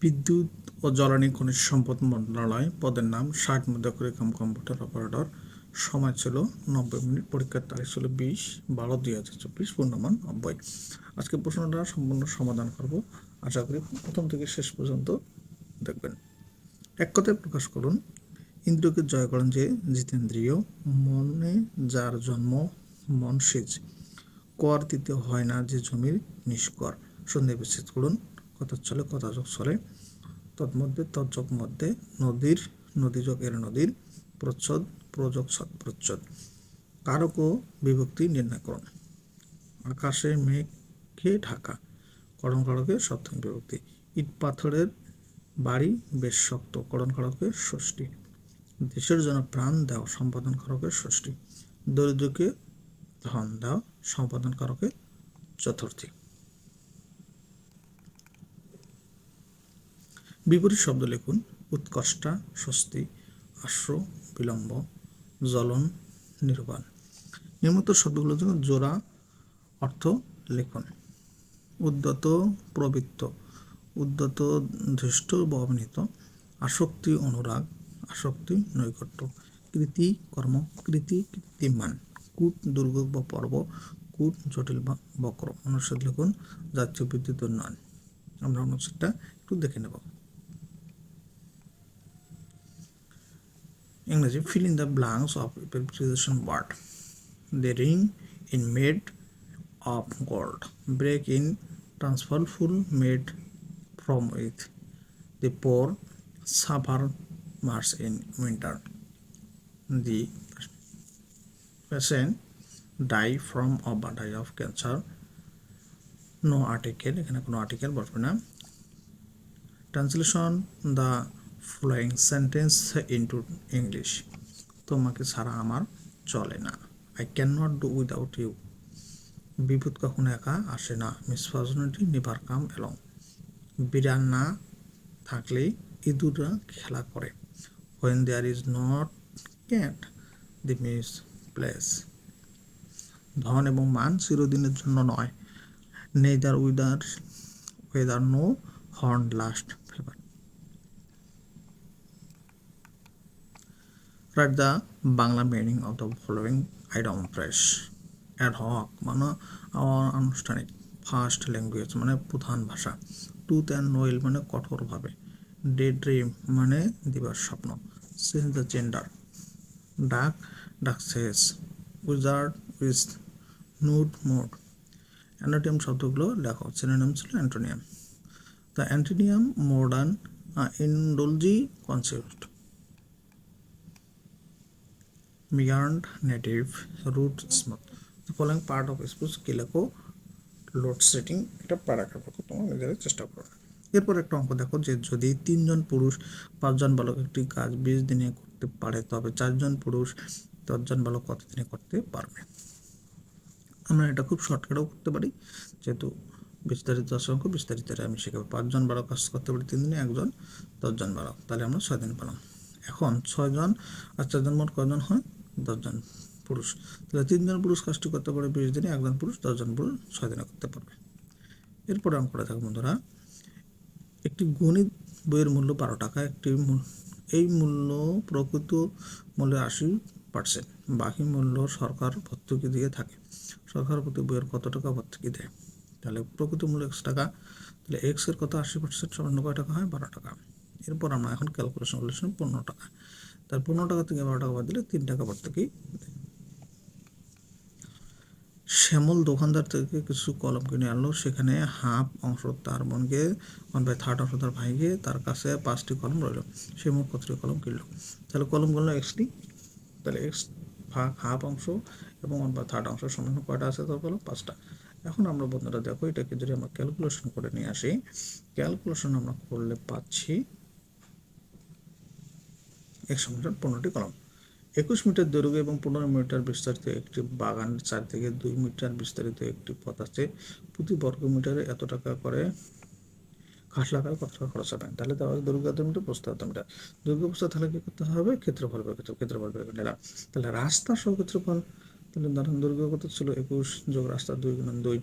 বিদ্যুৎ ও জ্বালানি খনিজ সম্পদ মন্ত্রণালয় পদের নাম ষাট মধ্যকরে কাম কম্পিউটার অপারেটর। সময় ছিল নব্বই মিনিট, পরীক্ষার তারিখ ছিল বিশ বারো দুই হাজার চব্বিশ, পূর্ণমান নব্বই। আজকে প্রশ্নটা সম্পূর্ণ সমাধান করব। আশা করি প্রথম থেকে শেষ পর্যন্ত দেখবেন। এক কথায় প্রকাশ করুন, ইন্দ্রকে জয় করেন যে জিতেন্দ্রীয়, মনে যার জন্ম, মন সেজ। কর দিতে হয় না যে জমির নিষ্কর। সন্ধে বিচ্ছেদ করুন। কথা চলে কথা যোগ চলে? তন্মধ্যে তজ্জক মধ্যে নদীর নদীযোগ এর নদীর প্রচ্ছদ, প্রযোগ সৎ প্রচ্ছদ। কারক ও বিভক্তি নির্ণয় করুন। আকাশে মেঘে ঢাকা? করণ কারকে সপ্তম বিভক্তি। ইট পাথরের বাড়ি বেশ শক্ত, করণ কারকে ষষ্ঠী। দেশের জন্য প্রাণ দাও, সম্পাদন কারকে ষষ্ঠী। দরিদ্রকে ধন দাও, সম্পাদন কারকে চতুর্থী। বিপরীত শব্দ লিখুন উৎকর্ষা স্বস্তি, আশ্র, বিলম্ব, জ্বলন, নির্বাণ। নির্মিত শব্দগুলোর জন্য জোড়া অর্থ লিখুন। উদ্যত, প্রবৃত্ত, উদ্যত, ধৃষ্ট বা অভিনীত আসক্তি, অনুরাগ, আসক্তি, নৈকট্য, কৃতি, কর্ম, কৃতি, কৃতিমান, কূট দুর্যোগ বা পর্ব, কূট, জটিল বা বক্র। অনুচ্ছেদ লিখুন জাতীয় বিদ্যুৎ উন্নয়ন আমরা অনুচ্ছেদটা একটু দেখে নেব। ইংরেজি fill in the blanks of preposition word the ring in made of gold break in transferful made from it the poor suffer much in winter the patient die from or die of cancer no article এখানে কোনো article বলবে না translation the following sentence into English তোমাকে ছাড়া আমার চলে না। I can not do without you বিপদ কখনো একা আসে না। মিসফরচুনিটি নেভার কাম এলং বিড়াল না থাকলে ইঁদুররা খেলা করে। When there is not cat the mice play ধন এবং মান চিরদিনের জন্য নয়। Nether wither weather no horn last write the Bangla meaning of the following idiom phrase ad hoc মানে আনুষ্ঠানিক ফার্স্ট ল্যাঙ্গুয়েজ মানে প্রধান ভাষা। টুথ অ্যান্ড নোয়েল মানে কঠোরভাবে। ডে ড্রিম মানে দিবার স্বপ্ন। Change the gender duke duchess wizard witch nude mode antonym শব্দগুলো লেখো। সিনোনিয়াম ছিল antonym the antonym modern Indology concept mired native root smooth the following part of speech কি লেখো লোড সেটিং এটা প্যারাগ্রাফ তোমরা নিজেরাই চেষ্টা করো এরপর একটা অঙ্ক দেখো যে যদি তিনজন পুরুষ পাঁচজন বালক একটি কাজ বিশ দিনে করতে পারে, তবে চারজন পুরুষ দশজন বালক কত দিনে করতে পারবে? আমরা এটা খুব শর্টকাটেও করতে পারি, যেহেতু বিস্তারিত অঙ্ক বিস্তারিত আমি শেখাবো। পাঁচজন বালক কাজ করতে পারি তিন দিনে একজন দশজন বালক। তাহলে আমরা ছয় দিন পেলাম এখন ছয়জন আর চারজন মোট কজন হয়? দশজন পুরুষ। তাহলে তিনজন পুরুষ কাজটি করতে পারবে বিশ দিনে, একজন পুরুষ দশজন পুরুষ ছয় দিনে করতে পারবে। এরপরে আমি করে থাকব বন্ধুরা, একটি গণিত বইয়ের মূল্য বারো টাকা, একটি এই মূল্য প্রকৃত মূল্যের আশি পার্সেন্ট, বাকি মূল্য সরকার ভর্তুকি দিয়ে থাকে। সরকার প্রতি বইয়ের কত টাকা ভর্তুকি দেয়? তাহলে প্রকৃত মূল্য এক্স টাকা, তাহলে এক্সের কত আশি পার্সেন্ট সমান কয় টাকা হয়? বারো টাকা। এরপর আমরা এখন ক্যালকুলেশন করলেছিলাম পনেরো টাকা। তার পনেরো টাকা থেকে বারো টাকা বাদ দিলে তিন টাকা ভর্তুকি শ্যামল দোকানদার থেকে কিছু কলম কিনে আনলো। সেখানে হাফ অংশ তার বোনকে ওয়ান বাই থার্ড অংশ তার ভাইকে, তার কাছে পাঁচটি কলম রইল। সে মোট কতটি কলম কিনলো? তাহলে কলম কিনলো এক্সটি তাহলে এক্স ভাগ হাফ অংশ এবং ওয়ান থার্ড অংশ সমান কয়টা আছে? তার বলো পাঁচটা। এখন আমরা বন্ধুরা দেখো, এটাকে যদি আমরা ক্যালকুলেশন করে নিয়ে আসি ক্যালকুলেশন আমরা করলে পাচ্ছি একশো মিটার পনেরোটি কলম। একুশ মিটার দৈর্ঘ্য এবং পনেরো মিটার বিস্তারিত একটি বাগান চারদিকে দুই মিটার বিস্তারিত একটি পথ আছে। প্রতি বর্গ মিটারে এত টাকা করে ঘাস লাগালে কত টাকা খরচ হবে? তাহলে দেওয়া দৈর্ঘ্য এত মিটার প্রস্তাব এত মিটার। দৈর্ঘ্য প্রস্তাব তাহলে কি করতে হবে? ক্ষেত্রফল বের ক্ষেত্রফল বের করে তাহলে রাস্তা সহ ক্ষেত্রফল, তাহলে ধরেন দৈর্ঘ্য কত ছিল? একুশ যোগ রাস্তা দুই গুণ দুই।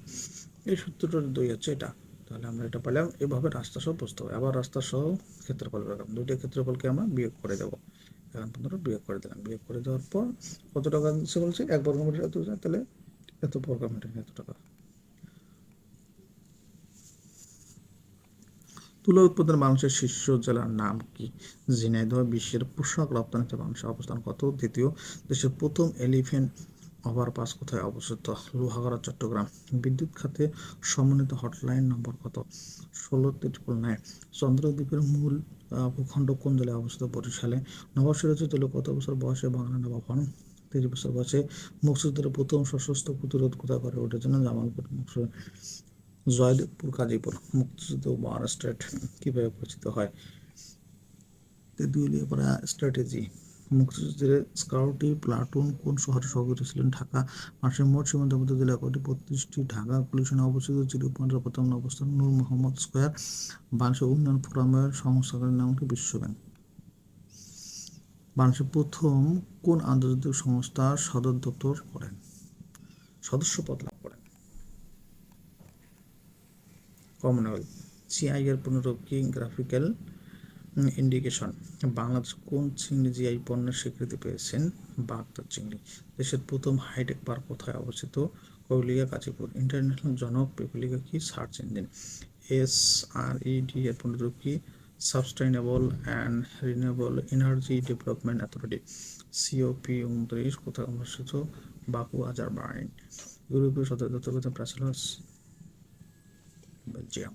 এই সূত্রটার দুই হচ্ছে এটা। তাহলে আমরা এটা পেলাম। এভাবে রাস্তা সহ হবে। আবার রাস্তা সহ ক্ষেত্রফল পেলাম দুইটা ক্ষেত্রফলকে আমরা বিয়োগ করে দেবো। এখন পনেরো বিয়োগ করে দিলাম। বিয়োগ করে দেওয়ার পর কত টাকা দিচ্ছে বলছে? এক বর্গ মিটার এত তাহলে এত বর্গ মিটার, এত টাকা। তুলা উৎপাদন মানুষের শীর্ষ জেলার নাম কি? ঝিনাইদহ বিশ্বের পোশাক রপ্তানিতে মানুষের অবস্থান কত? দ্বিতীয়, দেশের প্রথম এলিফেন্ট ওভারপাস কোথায়? অবস্থিত লোহাগড়া, চট্টগ্রাম। বিদ্যুৎ খাতে সমন্বিত হটলাইন নম্বর কত? ষোলো ট্রিপল নাইন চন্দ্রদ্বীপের মূল ভূখণ্ড কোন জেলায় অবস্থিত? বরিশালে। নবাব সিরাজউদ্দৌল কত বছর বয়সে? বাংলা নবাব হন। তিরিশ বছর বয়সে। মুক্তিযুদ্ধের প্রথম সশস্ত্র প্রতিরোধ কোথায় করে জন্য জামালপুর জয়দেবপুর, গাজীপুর। মুক্তিযুদ্ধ মহারাষ্ট্রের কীভাবে পরিচিত হয়? স্ট্র্যাটেজি। মুক্তিযুদ্ধের স্কাউটি প্লাটুন কোন শহরে সহযোগিত ছিলেন? ঢাকা মানুষের মোট সীমান্তবদ্ধ জেলা কটি বত্রিশটি ঢাকা পুলিশনে অবস্থিত জিরো পয়েন্টের প্রথম অবস্থান নূর মোহাম্মদ স্কোয়ার বাংলাদেশ উন্নয়ন ফোরামের সংস্থানের নাম কি বিশ্বব্যাংক। বাংলাদেশের প্রথম কোন আন্তর্জাতিক সংস্থার সদর দপ্তর করেন? সদস্য পদ লাভ করেন। কমনওয়েলথ সিআই এর পুনরুক্তি গ্রাফিক্যাল ইন্ডিকেশন বাংলাদেশ কোন চিংড়ি জিআই পণ্যের স্বীকৃতি পেয়েছেন? বাগদার চিংড়ি। দেশের প্রথম হাইটেক পার্ক কোথায় অবস্থিত? কৌলিয়া গাজীপুর। ইন্টারন্যাশনাল জনক পিপলিকা কি search engine S R E D এর কি? Sustainable and renewable energy development authority COP উনত্রিশ, কোথায় অনুষ্ঠিত বাকু আজারবাইন ইউরোপীয় কোথায়? Brussels, Belgium.